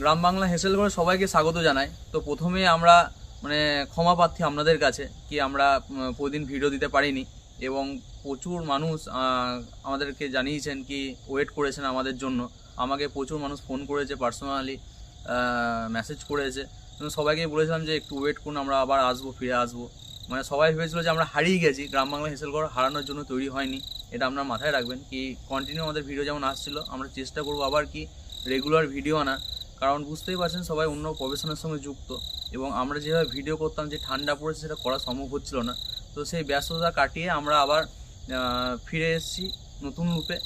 গ্রাম বাংলা হেসেল করে সবাইকে স্বাগত জানাই। তো প্রথমে আমরা মানে ক্ষমা প্রার্থী আপনাদের কাছে, কি আমরা প্রতিদিন ভিডিও দিতে পারিনি। এবং প্রচুর মানুষ আমাদেরকে জানিয়েছেন কি ওয়েট করেছেন আমাদের জন্য। আমাকে প্রচুর মানুষ ফোন করেছে পার্সোনালি মেসেজ করেছে। সবাইকে বলেছিলাম যে, একটু ওয়েট করুন, আমরা আবার আসব, ফিরে আসব। মানে সবাই ভেবেছিল যে, আমরা হারিয়ে গেছি। গ্রাম বাংলা হেসেলগড় হারানোর জন্য তৈরি হয়নি। এটা আপনার মাথায় রাখবেন কি কন্টিনিউ আমাদের ভিডিও যেমন আসছিল, আমরা চেষ্টা করব আবার কি রেগুলার ভিডিও আনার কারণ বুঝতেই পারছেন সবাই অন্য প্রফেশনের সঙ্গে যুক্ত এবং আমরা যেভাবে ভিডিও করতাম যে ঠান্ডা পড়েছে সেটা করা সম্ভব হচ্ছিল না। তো সেই ব্যস্ততা কাটিয়ে আমরা আবার ফিরে এসেছি নতুন রূপে।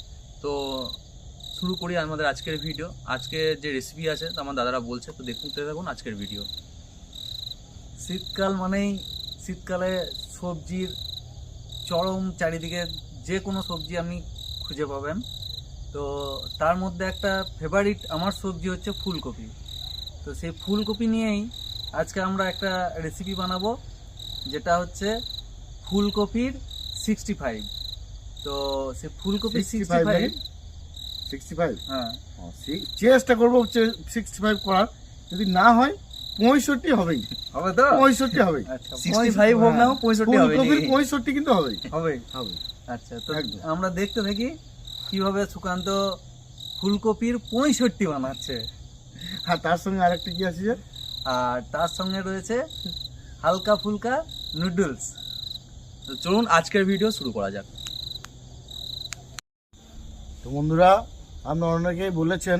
তো শুরু করি আমাদের আজকের ভিডিও আজকে যে রেসিপি আছে তা আমার দাদারা বলছে, তো দেখতে থাকুন আজকের ভিডিও শীতকাল মানেই শীতকালে সবজির চরম চারিদিকে যে কোনো সবজি আপনি খুঁজে পাবেন। তো তার মধ্যে একটা ফেভারিট আমার সবজি হচ্ছে ফুলকপি। তো সেই ফুলকপি নিয়েই আজকে আমরা একটা রেসিপি বানাবো যেটা হচ্ছে ফুলকপির সিক্সটি ফাইভ তো সে ফুলকপি সিক্সটি 65 ফাইভ সিক্সটি ফাইভ হ্যাঁ চেষ্টা করব সিক্সটি ফাইভ করার যদি না হয় পঁয়ষট্টি হবেই। হবে তো? পঁয়ষট্টি হবেই। আচ্ছা সিক্সটি ফাইভ হোক না পঁয়ষট্টি হবে পঁয়ষট্টি কিন্তু হবেই। হবে হবে আচ্ছা তো একদম। আমরা দেখতে থাকি কীভাবে সুকান্ত ফুলকপির পঁয়ষট্টি বানাচ্ছে? আর তার সঙ্গে আরেকটা কি আছে আর তার সঙ্গে রয়েছে হালকা ফুলকা নুডলস। তো চলুন আজকের ভিডিও শুরু করা যাক। তো বন্ধুরা আপনারা অনেকেই বলেছেন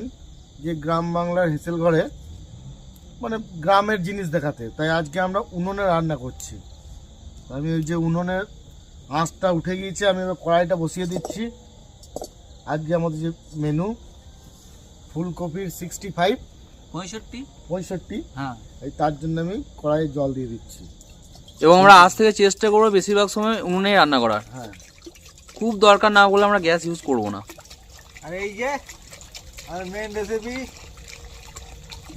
যে গ্রাম বাংলার হেসেল ঘরে মানে গ্রামের জিনিস দেখাতে। তাই আজকে আমরা উনুনে রান্না করছি। আমি ওই যে উনুনের আঁচটা উঠে গিয়েছে আমি এবার কড়াইটা বসিয়ে দিচ্ছি। আজকে আমাদের যে মেনু ফুলকপির সিক্সটি ফাইভ পঁয়ষট্টি। পঁয়ষট্টি। হ্যাঁ। এই তার জন্য আমি কড়াইয়ে জল দিয়ে দিচ্ছি। এবং আমরা আজ থেকে চেষ্টা করব বেশিরভাগ সময় উনুনেই রান্না করার। হ্যাঁ। খুব দরকার না বলে আমরা গ্যাস ইউজ করব না। আর এই যে আর মেন রেসিপি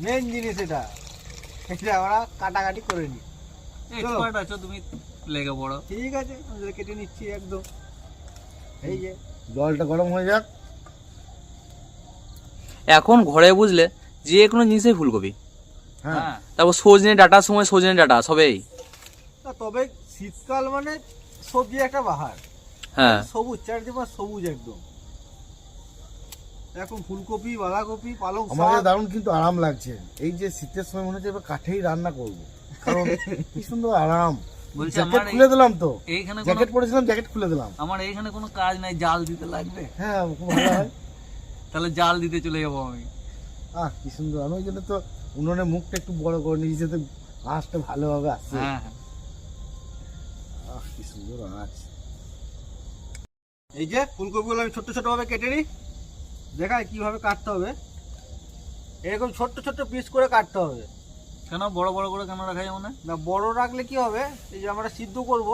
মেন জিনিস এটা। এটা আমরা কাটাকাটি করে নিই। এক্সপার্ট আছো তুমি লেগে পড়ো। ঠিক আছে কেটে নিচ্ছি একদম। এই যে জলটা গরম হয়ে যাক। এখন ঘরে বুঝলে যে কোনো জিনিসেই ফুলকপি। হ্যাঁ। হ্যাঁ। তারপর সজনে ডাটার সময় সজনে ডাটা সবেই। তবে শীতকাল মানে সবজি একটা বাহার। হ্যাঁ। সবুজ চারদিকে সবুজ একদম। এখন ফুলকপি বাঁধাকপি পালং শাক। দারুণ কিন্তু আরাম লাগছে। এই যে শীতের সময় মনে হচ্ছে এবার কাঠেই রান্না করব। কারণ কি সুন্দর আরাম। বলছি জ্যাকেট খুলে দিলাম তো। এইখানে জ্যাকেট পরেছিলাম জ্যাকেট খুলে দিলাম। আমার এইখানে কোনো কাজ নাই জাল দিতে লাগবে। হ্যাঁ ভালো হয়। তাহলে জাল দিতে চলে যাব আমি। আহ কি সুন্দর। আমি ওই জন্য তো উনুনের মুখটা একটু বড় করে নিয়েছি যাতে আঁচটা ভালোভাবে আসছে হ্যাঁ হ্যাঁ। আহ কি সুন্দর এই যে ফুলকপিগুলো আমি ছোট্ট ছোট ভাবে কেটে নিই। দেখায় কীভাবে কাটতে হবে। এরকম ছোট্ট ছোট্ট পিস করে কাটতে হবে। কেন বড় বড় করে কেন রাখা যাবে না? না বড় রাখলে কি হবে? এই যে আমরা সিদ্ধ করব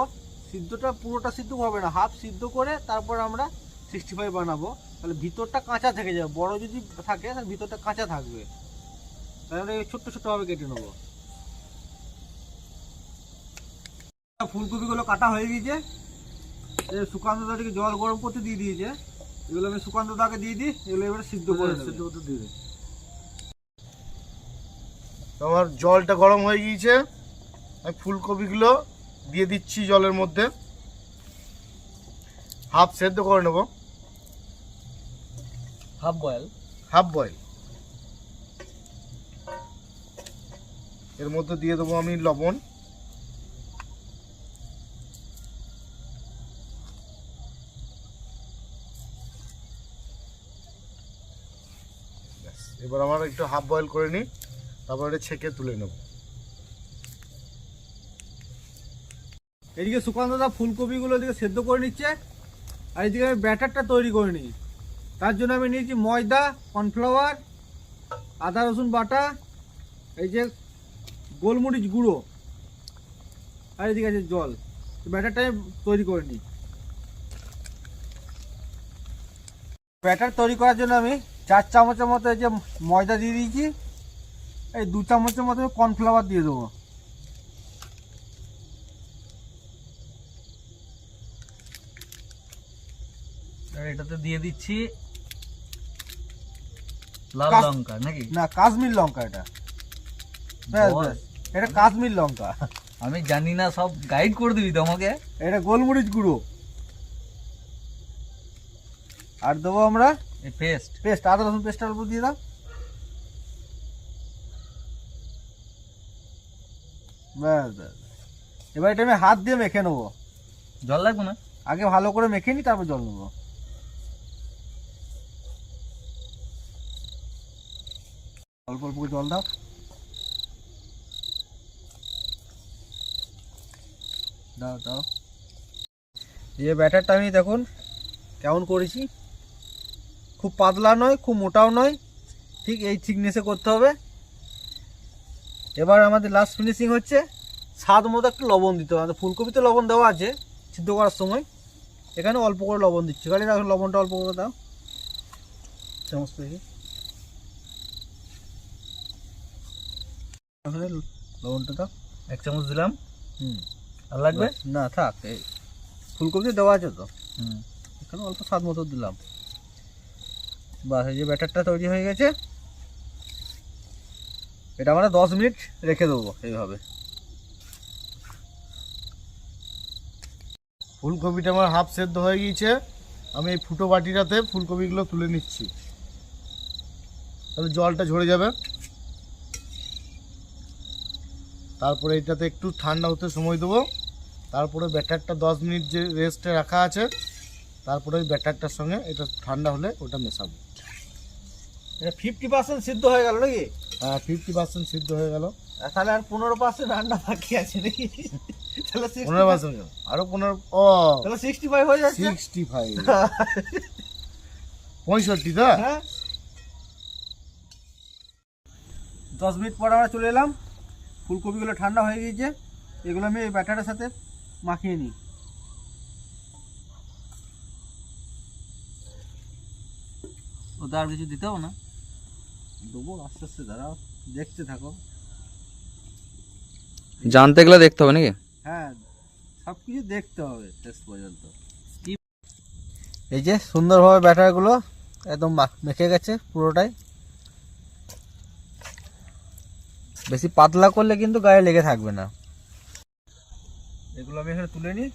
সিদ্ধটা পুরোটা সিদ্ধ হবে না। হাফ সিদ্ধ করে তারপর আমরা সিক্সটি ফাইভ বানাবো। তাহলে ভিতরটা কাঁচা থেকে যাবে। বড় যদি থাকে তাহলে ভিতরটা কাঁচা থাকবে। তাহলে আমরা ছোট্ট ছোট্ট ভাবে কেটে নেব। ফুলকপিগুলো কাটা হয়ে গিয়েছে। সুকান্ত দাকে জল গরম করতে দিয়ে দিয়েছে। এগুলো আমি সুকান্ত দাকে দিয়ে দিই এগুলো এবারে সিদ্ধ করে সিদ্ধ করতে দিয়ে দে। আমার জলটা গরম হয়ে গিয়েছে। আমি ফুলকপিগুলো দিয়ে দিচ্ছি জলের মধ্যে। হাফ সেদ্ধ করে নেব। Half boil? Half boil. এর মধ্যে দিয়ে দেবো আমি লবণ। এবার আমার একটু হাফ বয়েল করে নিই। তারপর ছেঁকে তুলে নেব। এদিকে সুকান্ত দা ফুলকপিগুলো এদিকে সেদ্ধ করে নিচ্ছে, আর এদিকে আমি ব্যাটারটা তৈরি করে নিই। তার জন্য আমি নিয়েছি ময়দা, কর্নফ্লাওয়ার, আদা, রসুন বাটা, এই যে গোলমরিচ গুঁড়ো, আর এদিকে আছে জল। ব্যাটারটা আমি তৈরি করে নিই। ব্যাটার তৈরি করার জন্য আমি চার চামচের মতো এই যে ময়দা দিয়ে দিয়েছি। এই দু চামচের মতো কর্নফ্লাওয়ার দিয়ে দেবো। এটাতে দিয়ে দিচ্ছি লাল লঙ্কা নাকি? না কাশ্মীর লঙ্কা এটা। এটা কাশ্মীর লঙ্কা। আমি জানি না সব গাইড করে দিবি তো আমাকে এটা গোলমরিচ গুঁড়ো। আর দেবো আমরা এই পেস্ট পেস্ট আদা রসুন পেস্ট অল্প দিয়ে দাও। ব্যাস ব্যাস এবার এটা আমি হাত দিয়ে মেখে নেব। জল লাগবে না? আগে ভালো করে মেখে নি তারপর জল নেব। অল্প অল্প করে জল দাও। দাও দাও। এই যে ব্যাটারটা আমি দেখুন কেমন করেছি। খুব পাতলা নয় খুব মোটাও নয়। ঠিক এই থিকনেসে করতে হবে। এবার আমাদের লাস্ট ফিনিশিং হচ্ছে স্বাদ মতো একটু লবণ দিতে হবে। আমাদের ফুলকপিতে লবণ দেওয়া আছে সিদ্ধ করার সময়। এখানে অল্প করে লবণ দিচ্ছি। গাড়ি রাখো লবণটা অল্প করে দাও। সমস্ত দেখি। লবণটা দাও। এক চামচ দিলাম। হুম। আর লাগবে? না থাক এই ফুলকপি দেওয়া আছে তো। হুম। এখানে অল্প স্বাদ মতো দিলাম। বাস এই যে ব্যাটারটা তৈরি হয়ে গেছে। এটা আমরা দশ মিনিট রেখে দেবো এইভাবে। ফুলকপিটা আমার হাফ সেদ্ধ হয়ে গিয়েছে। আমি এই ফুটো বাটিটাতে ফুলকপিগুলো তুলে নিচ্ছি। তাহলে জলটা ঝরে যাবে। তারপরে এটাতে একটু ঠান্ডা হতে সময় দেবো। তারপরে ব্যাটারটা দশ মিনিট যে রেস্টে রাখা আছে, তারপরে ওই ব্যাটারটার সঙ্গে এটা ঠান্ডা হলে ওটা মেশাবো। এটা ফিফটি পার্সেন্ট সিদ্ধ হয়ে গেল নাকি? হ্যাঁ ফিফটি পার্সেন্ট সিদ্ধ হয়ে গেল। তাহলে আর পনেরো পার্সেন্ট রান্না বাকি আছে নাকি? তাহলে পনেরো পার্সেন্ট আরও পনেরো ও। তাহলে সিক্সটি ফাইভ হয়ে যাচ্ছে? সিক্সটি ফাইভ পঁয়ষট্টি তো হ্যাঁ। দশ মিনিট পর আমরা চলে এলাম। ফুলকপিগুলো ঠান্ডা হয়ে গিয়েছে। এগুলো আমি এই ব্যাটারের সাথে মাখিয়ে নিই। ওটা আর কিছু দিতে হবে না। দেবো আস্তে আস্তে দাঁড়াও দেখতে থাকো। জানতে গেলে দেখতে হবে নাকি? হ্যাঁ সব কিছু দেখতে হবে শেষ পর্যন্ত। এই যে সুন্দরভাবে ব্যাটারগুলো একদম মেখে গেছে পুরোটাই। বেশি পাতলা করলে কিন্তু গায়ে লেগে থাকবে না। এগুলো আমি এখানে তুলে নিই।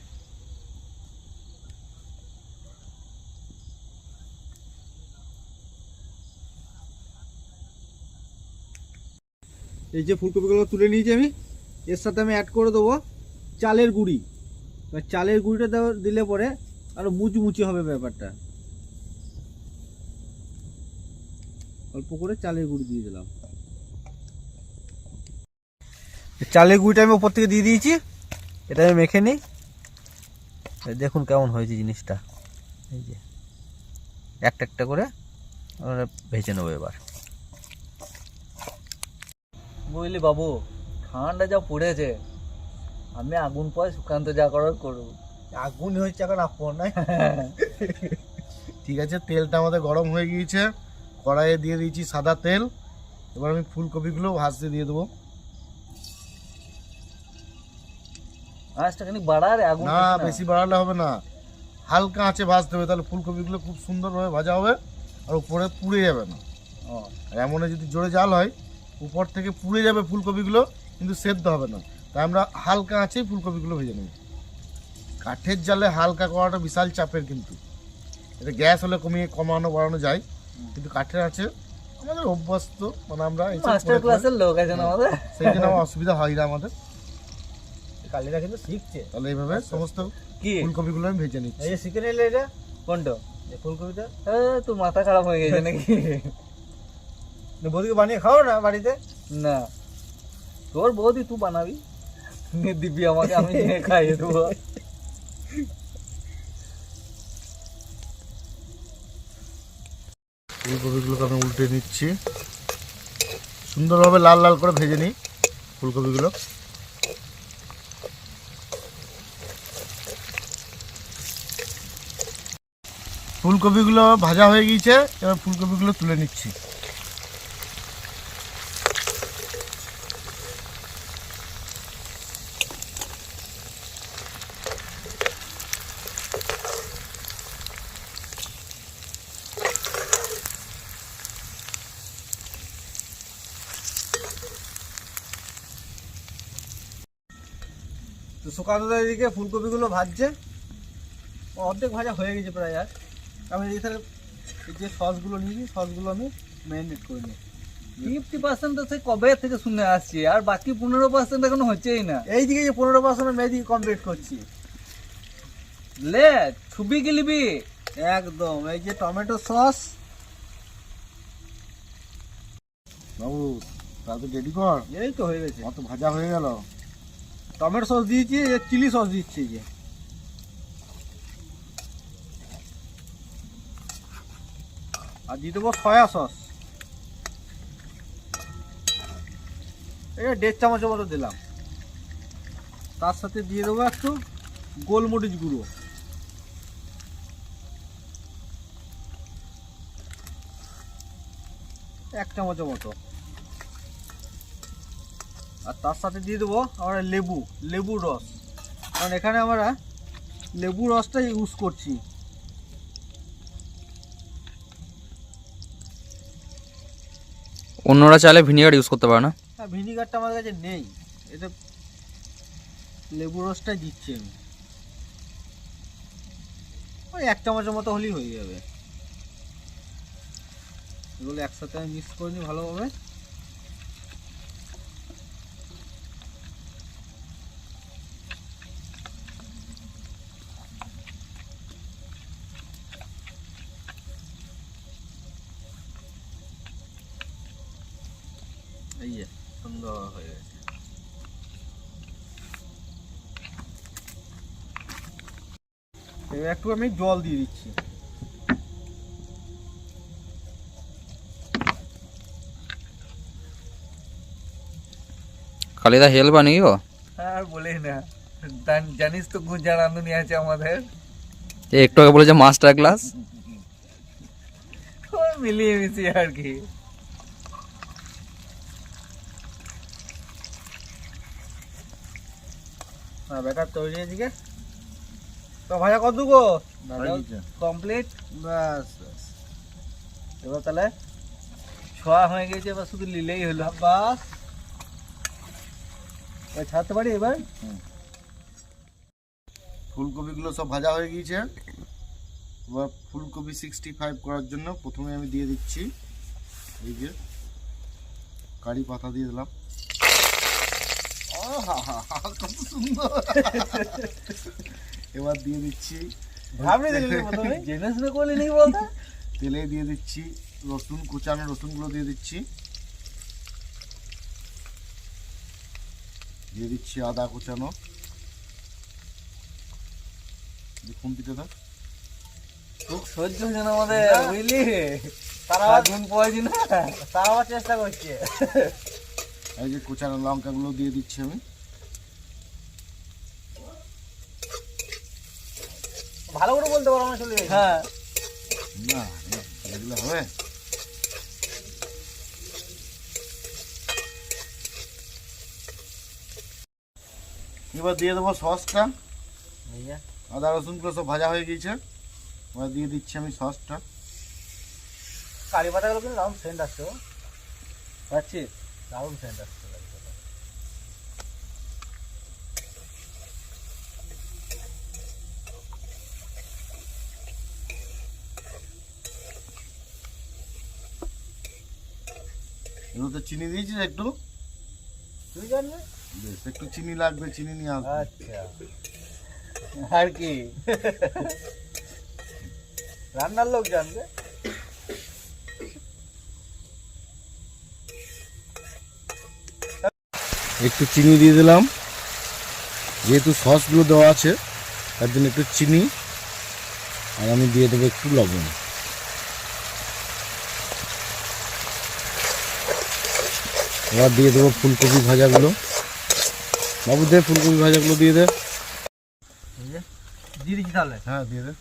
এই যে ফুলকপিগুলো তুলে নিয়েছি আমি, এর সাথে আমি অ্যাড করে দেবো চালের গুঁড়ি। চালের গুঁড়িটা দিলে পরে আরও মুচমুচি হবে ব্যাপারটা। অল্প করে চালের গুঁড়ি দিয়ে দিলাম। চালের গুঁড়িটা আমি উপর থেকে দিয়ে দিয়েছি, এটা আমি মেখে নিই। দেখুন কেমন হয়েছে জিনিসটা। এই যে, একটা একটা করে ভেজে নেব এবার। বুঝলি বাবু? ঠান্ডা যা পড়েছে। আমি আগুন পয় সুকান্ত যা করার করব। আগুন হয়েছে এখন আপন নাই? ঠিক আছে তেলটা আমাদের গরম হয়ে গিয়েছে। কড়াইয়ে দিয়ে দিয়েছি সাদা তেল। এবার আমি ফুলকপিগুলো ভাজতে দিয়ে দেবো। আঁচটা খানি বাড়া আগুন না বেশি বাড়ালে হবে না। হালকা আঁচে ভাজতে হবে তাহলে ফুলকপিগুলো খুব সুন্দরভাবে ভাজা হবে আর উপরে পুড়ে যাবে না। আর এমনে যদি জোরে জাল হয় উপর থেকে পুড়ে যাবে ফুলকপিগুলো কিন্তু সেদ্ধ হবে না। তাই আমরা হালকা আঁচেই ফুলকপিগুলো ভেজে নেব। কাঠের জালে হালকা করাটা বিশাল চাপের কিন্তু। এটা গ্যাস হলে কমিয়ে কমানো বাড়ানো যায় কিন্তু কাঠের আছে আমাদের অভ্যস্ত মানে আমরা মাস্টার ক্লাসের লোক আমাদের। সেই জন্য আমার অসুবিধা হয় না আমাদের। কালিরা কিন্তু শিখছে। তাহলে এইভাবে সমস্ত কি? ফুলকপিগুলো আমি ভেজে নিচ্ছি। এই শিখে নিলে এটা? কোনটা ফুলকপিটা? তোর মাথা খারাপ হয়ে গেছে নাকি? বৌদিকে বানিয়ে খাও না বাড়িতে না তোর বৌদি তুই বানাবি দিবি আমাকে আমি খাইয়ে দেবো ফুলকপিগুলোকে আমি উল্টে নিচ্ছি সুন্দরভাবে লাল লাল করে ভেজে নিই ফুলকপিগুলো ফুলকপিগুলো ভাজা হয়ে গিয়েছে এবার ফুলকপিগুলো তুলে নিচ্ছি তো সুকান্তদা এদিকে ফুলকপিগুলো ভাজছে। অর্ধেক ভাজা হয়ে গেছে প্রায় আর। আমি এখানে যে সসগুলো নিয়েছি সসগুলো আমি ম্যারিনেট করে নিই ফিফটি পার্সেন্ট তো সে কবে থেকে শুনে আসছি আর বাকি পনেরো পার্সেন্ট এখনও হচ্ছেই না। এইদিকে যে পনেরো পার্সেন্ট ম্যাজিক কমপ্লিট করছি। লে ছবি গেলিবি। একদম এই যে টমেটো সস। বাবু তাহলে রেডি কর। এই তো হয়ে গেছে। অত ভাজা হয়ে গেল। টমেটো সস দিয়েছি, এই চিলি সস দিচ্ছি যে। আর দিয়ে দেবো সয়া সস। এটা দেড় চামচের মতো দিলাম। তার সাথে দিয়ে দেবো একটু গোলমরিচ গুঁড়ো। এক চামচের মতো। আর তার সাথে দিয়ে দেবো আমরা লেবু লেবুর রস। কারণ এখানে আমরা লেবু রসটা ইউজ করছি। অন্যরা চাইলে ভিনিগার ইউজ করতে পারে না? হ্যাঁ ভিনিগারটা আমাদের কাছে নেই। এটা লেবু রসটাই দিচ্ছি আমি। ওই এক চামচের মতো হলেই হয়ে যাবে। এগুলো একসাথে আমি মিক্স করে নিই ভালোভাবে এই যে সুন্দর হয়ে গেছে এবার একটু আমি জল দিয়ে দিচ্ছি। কালিদা হেল বানিয়ে গো আর বলে না। জান- জানিস তো গুঞ্জার রাঁধুনি আছে আমাদের। একটু আগে বলেছে মাস্টার ক্লাস। ওই মিলিয়ে মিশিয়ে আর কি। হ্যাঁ ব্যাটার তৈরি এদিকে তো ভাজা কত গো? কমপ্লিট ব্যাস ব্যাস। এবার তাহলে ছোঁয়া হয়ে গেছে এবার শুধু নিলেই হলো বাস এবার ছাড়তে পারি এবার? ফুলকপিগুলো সব ভাজা হয়ে গিয়েছে। এবার ফুলকপি সিক্সটি ফাইভ করার জন্য প্রথমে আমি দিয়ে দিচ্ছি এই যে কারি পাতা দিয়ে দিলাম। আহা, কত সুন্দর। এবার দিয়ে দিচ্ছি তেলে দিয়ে দিচ্ছি রসুন কুচানো রসুনগুলো দিয়ে দিচ্ছি। দিয়ে দিচ্ছি আদা কুচানো। দেখুন দিতে দাও খুব সহ্য হচ্ছে না আমাদের বুঝলি? তারা না তারা চেষ্টা করছে। এই যে কুচানো লঙ্কাগুলো দিয়ে দিচ্ছি আমি। ভালো করে বলতে পারো না চলে হ্যাঁ। না এগুলো হবে। এবার দিয়ে দেবো সসটা। আদা রসুনগুলো সব ভাজা হয়ে গিয়েছে। এবার দিয়ে দিচ্ছি আমি সসটা। কারি পাতাগুলো কিন্তু দারুণ সেন্ট আসছে। পাচ্ছি? দারুণ সেন্ট আসছে। এগুলোতে চিনি দিয়েছিস একটু? তুই জানবে? বেশ একটু চিনি লাগবে চিনি নিয়ে আসবে। আচ্ছা। আর কি? রান্নার লোক জানবে? একটু চিনি দিয়ে দিলাম। যেহেতু সসগুলো দেওয়া আছে তার জন্য একটু চিনি। আর আমি দিয়ে দেবো একটু লবণ। এবার দিয়ে দেবো ফুলকপি ভাজাগুলো। বাবু দে ফুলকপি ভাজাগুলো দিয়ে দে। দিয়ে দিচ্ছি তাহলে? হ্যাঁ দিয়ে দে।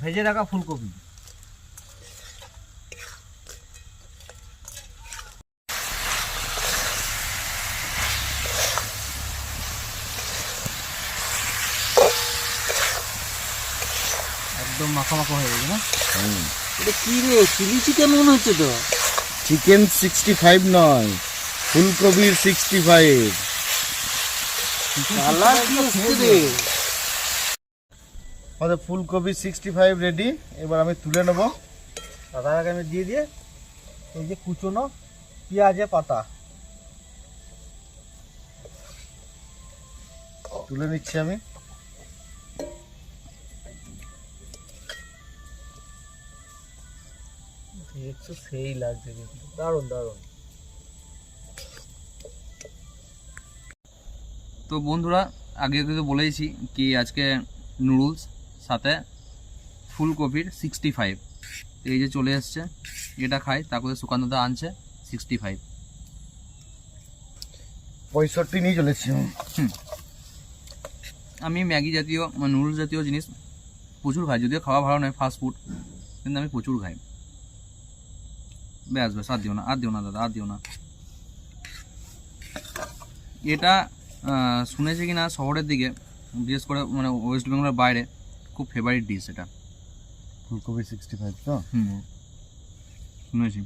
ভেজে রাখা ফুলকপি। একদম মাখা মাখা হয়ে গেছে না? এটা কি রে চিলি চিকেন মনে হচ্ছে তো। চিকেন সিক্সটি ফাইভ নয় ফুলকপির সিক্সটি ফাইভ আমাদের ফুলকপি সিক্সটি ফাইভ রেডি এবার আমি তুলে নেব। তার আগে আমি দিয়ে দিয়ে এই যে কুচনো পেঁয়াজে পাতা। তুলে নিচ্ছি আমি। দেখছ সেই লাগছে কিন্তু দারুণ দারুণ। তো বন্ধুরা আগে কিন্তু বলেইছি কি আজকে নুডলস সাথে ফুলকপির সিক্সটি ফাইভ এই যে চলে এসছে এটা খাই তারপরে সুকান্তদা আনছে সিক্সটি ফাইভ পঁয়ষট্টি নিয়ে চলেছি। আমি। আমি ম্যাগি জাতীয় মানে নুডলস জাতীয় জিনিস প্রচুর খাই যদিও খাওয়া ভালো নয় ফাস্ট ফুড কিন্তু আমি প্রচুর খাই। ব্যাস ব্যাস আর দিও না আর দিও না দাদা আর দিও না। এটা শুনেছি কি না শহরের দিকে বিশেষ করে মানে ওয়েস্ট বেঙ্গলের বাইরে খুব ফেভারিট ডিশ এটা। ফুলকপি সিক্সটি ফাইভ তো? হুম শুনেছি।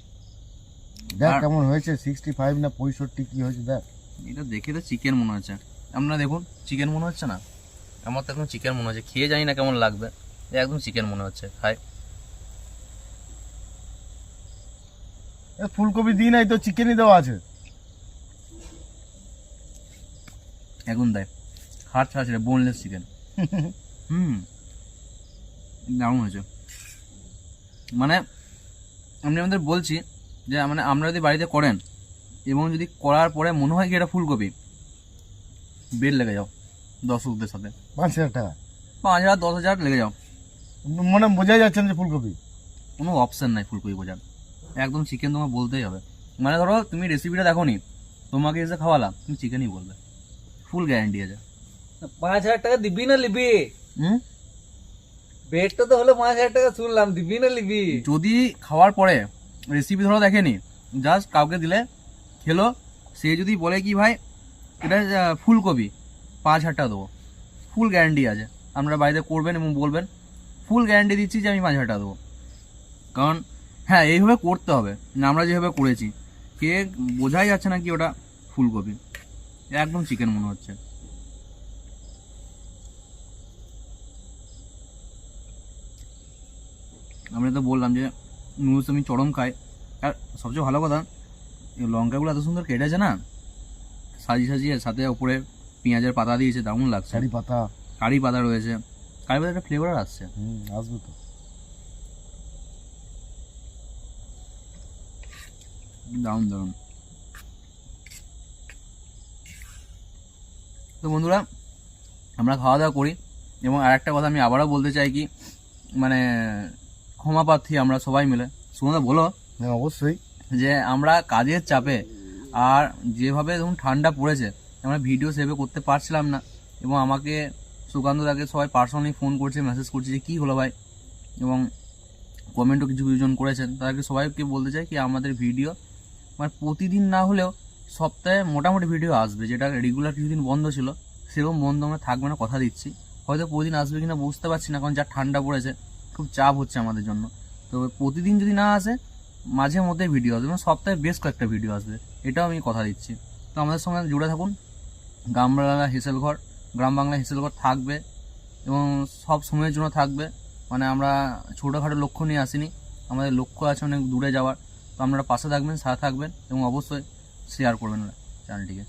দেখ কেমন হয়েছে সিক্সটি ফাইভ না পঁয়ষট্টি কি হয়েছে দেখ। এটা দেখে তো চিকেন মনে হচ্ছে। আপনারা দেখুন চিকেন মনে হচ্ছে না? আমার তো একদম চিকেন মনে হচ্ছে। খেয়ে জানি না কেমন লাগবে। একদম চিকেন মনে হচ্ছে খাই। ফুলকপি দিই নাই তো চিকেনই দেওয়া আছে। এখন দেয় হাড় ছাড়া ছিল বোনলেস চিকেন হুম দারুণ হয়েছে। মানে আমি আমাদের বলছি যে মানে আপনারা যদি বাড়িতে করেন এবং যদি করার পরে মনে হয় কি এটা ফুলকপি বেড লেগে যাও দর্শকদের সাথে। পাঁচ হাজার টাকা। পাঁচ হাজার দশ হাজার লেগে যাও। মনে বোঝাই যাচ্ছে না যে ফুলকপি। কোনো অপশান নাই ফুলকপি বোঝার। একদম চিকেন তোমাকে বলতেই হবে। মানে ধরো তুমি রেসিপিটা দেখো নি তোমাকে এসে খাওয়ালাম তুমি চিকেনই বলবে। ফুল গ্যারান্টি আছে। পাঁচ হাজার টাকা দিবি না লিবি হুম? বেডটা তো হলো পাঁচ হাজার টাকা শুনলাম দিবি না লিবি যদি খাওয়ার পরে রেসিপি ধরো দেখেনি জাস্ট কাউকে দিলে খেলো সে যদি বলে কি ভাই এটা ফুলকপি পাঁচ হাজার টাকা দেবো। ফুল গ্যারান্টি আছে। আপনারা বাড়িতে করবেন এবং বলবেন ফুল গ্যারান্টি দিচ্ছি যে আমি পাঁচ হাজার টাকা দেবো। কারণ হ্যাঁ এইভাবে করতে হবে। না আমরা যেভাবে করেছি কে বোঝাই যাচ্ছে না কি ওটা ফুলকপি। একদম চিকেন মনে হচ্ছে। আমরা তো বললাম যে নুডলস আমি চরম খাই। আর সবচেয়ে ভালো কথা লঙ্কাগুলো এত সুন্দর কেটেছে না? সাজিয়ে সাজিয়ে সাথে ওপরে পেঁয়াজের পাতা দিয়েছে দারুণ লাগছে। শাড়ি পাতা। কারি পাতা রয়েছে। কারি পাতা একটা ফ্লেভার আসছে। হুম আসবে তো। দারুণ দারুণ। তো বন্ধুরা আমরা খাওয়া দাওয়া করি এবং আর একটা কথা আমি আবারও বলতে চাই কি মানে ক্ষমা প্রার্থী আমরা সবাই মিলে। সুমদা বলো? হ্যাঁ অবশ্যই। যে আমরা কাজের চাপে আর যেভাবে ধরুন ঠান্ডা পড়েছে আমরা ভিডিও সেভে করতে পারছিলাম না এবং আমাকে সুকান্ত দাকে সবাই পার্সোনালি ফোন করছে মেসেজ করছে যে কী হলো ভাই? এবং কমেন্টও কিছু কিছুজন করেছেন। তাদেরকে সবাইকে বলতে চাই কি আমাদের ভিডিও মানে প্রতিদিন না হলেও সপ্তাহে মোটামুটি ভিডিও আসবে, যেটা রেগুলার কিছুদিন বন্ধ ছিল, সেরকম বন্ধ আমরা থাকবে না, কথা দিচ্ছি। হয়তো প্রতিদিন আসবে কিনা বুঝতে পারছি না, কারণ যা ঠান্ডা পড়েছে, খুব চাপ হচ্ছে আমাদের জন্য। তো প্রতিদিন যদি না আসে, মাঝে মধ্যে ভিডিও আসবে মানে সপ্তাহে বেশ কয়েকটা ভিডিও আসবে, এটাও আমি কথা দিচ্ছি। তো আমাদের সঙ্গে জুড়ে থাকুন গ্রাম বাংলা হিসেলঘর গ্রাম বাংলা হিসেলঘর থাকবে, এবং সব সময়ের জন্য থাকবে। মানে আমরা ছোটোখাটো লক্ষ্য নিয়ে আসিনি, আমাদের লক্ষ্য আছে অনেক দূরে যাওয়ার। তো আপনারা পাশে থাকবেন সাথে থাকবেন এবং অবশ্যই শেয়ার করবেন চ্যানেলটিকে